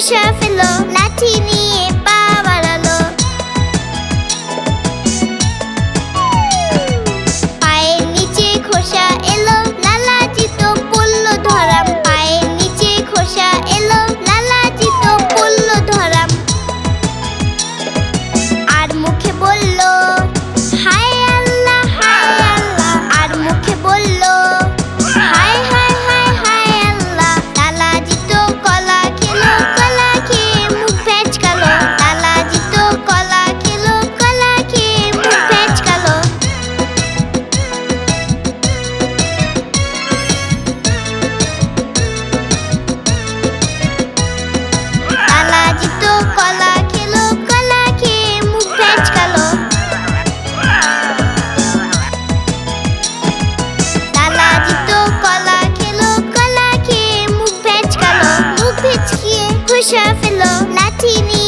খোসা লাঠি নিয়ে পা বাড়ালো পায়ের নিচে খোসা এলো লালাজি তো পড়ল ধরাম। পায়ের নিচে খোসা এলো shuffle, Latini.